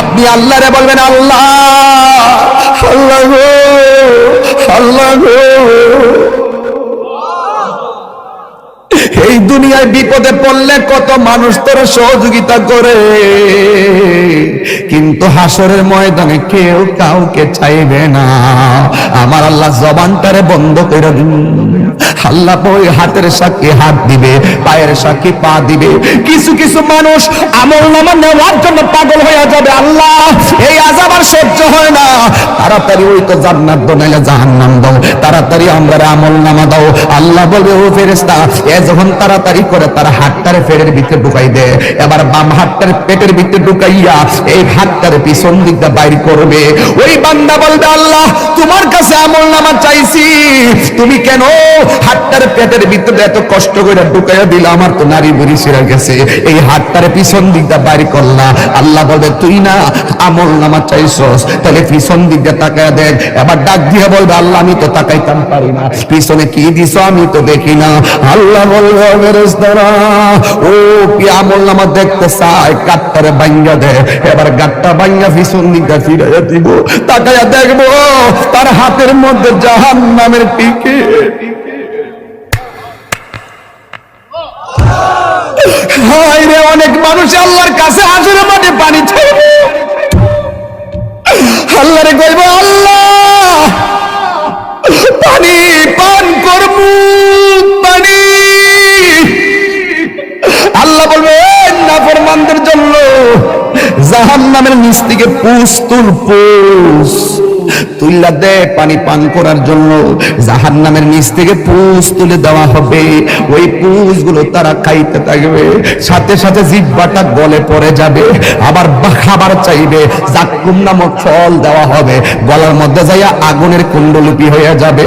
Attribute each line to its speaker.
Speaker 1: আপনি আল্লাহরে বলবেন আল্লাহ আল্লাহ, এই দুনিয়ায় বিপদে পড়লে কত মানুষ তোর সহযোগিতা করে। কিন্তু হাসরের ময়দানে কেউ কাউকে চাইবে না। আমার আল্লাহ জবানটারে বন্ধ করে দিন। আল্লাহ ওই হাতের সাক্ষী হাত দিবে, পায়ের সাক্ষী পা দিবে। কিছু কিছু মানুষ আমল নামা নেওয়ার জন্য পাগল হয়ে যাবে, আল্লাহ, এই আজাব আর সহ্য হয় না। তাড়াতাড়ি ওই তো জান্নাত দাও নাইলে জাহান্নাম দাও, তাড়াতাড়ি আমরা আমল নামা দাও। আল্লাহ বলবে, ও ফেরেশতা, এ যখন তাড়াতাড়ি করে তার হাতটারে পেটের ভিতরে ঢুকাই দে, এবার বাম হাতটারে পেটের ভিতরে ঢুকাইয়া এই হাতটারে পিছন দিকটা বাইর করবে। ওই বান্দা বলবে, আল্লাহ তোমার কাছে আমল নামা চাইছি। তুমি কেন হাতটার পেটের ভিতরে এত কষ্ট করে ঢুকাইয়া দিলা? আমার তো নারী বুড়ি ছিঁড়ে গেছে। এই হাতটারে পিছন দিকটা বাইর করলা। আল্লাহ বলবে, তুই না আমল নামা চাইছস, তাহলে পিছন দিকটা তাকায় দেখ। এবার ডাক দিয়ে বলবে, আল্লাহ, আমি তো তাকাইতাম পারি না। পিছনে কি দিছ আমি তো দেখি না। আল্লাহ বলবে, ও কি আমল নামা দেখতে চায়? কাটটারে বাইঙ্গা দে। এবার গাটটা বাইঙ্গা পিছন দিকটা ফিরাইয়া দিব। তাকাইয়া দেখব তার হাতের মধ্যে জাহান নামের টিকে অনেক মানুষ আল্লাহর কাছে হাসুরে মাঠে পানি চাইবে আল্লাহরে কইব, আল্লাহ, পানি পান করব, পানি। আল্লাহ বলবে জন্য জাহান নামের নিচ থেকে পুষ তুল তুইলা দে পানি পান করার জন্য। জাহান নামের নিচ থেকে পুষ তুলে দেওয়া হবে। ওই পুষগুলো তারা খাইতে থাকবে। সাথে সাথে জিব্বাটা গলে পড়ে যাবে। আবার খাবার চাইবে। জাকুম নামক ফল দেওয়া হবে। গলার মধ্যে যাইয়া আগুনের কুণ্ডলিপি হয়ে যাবে।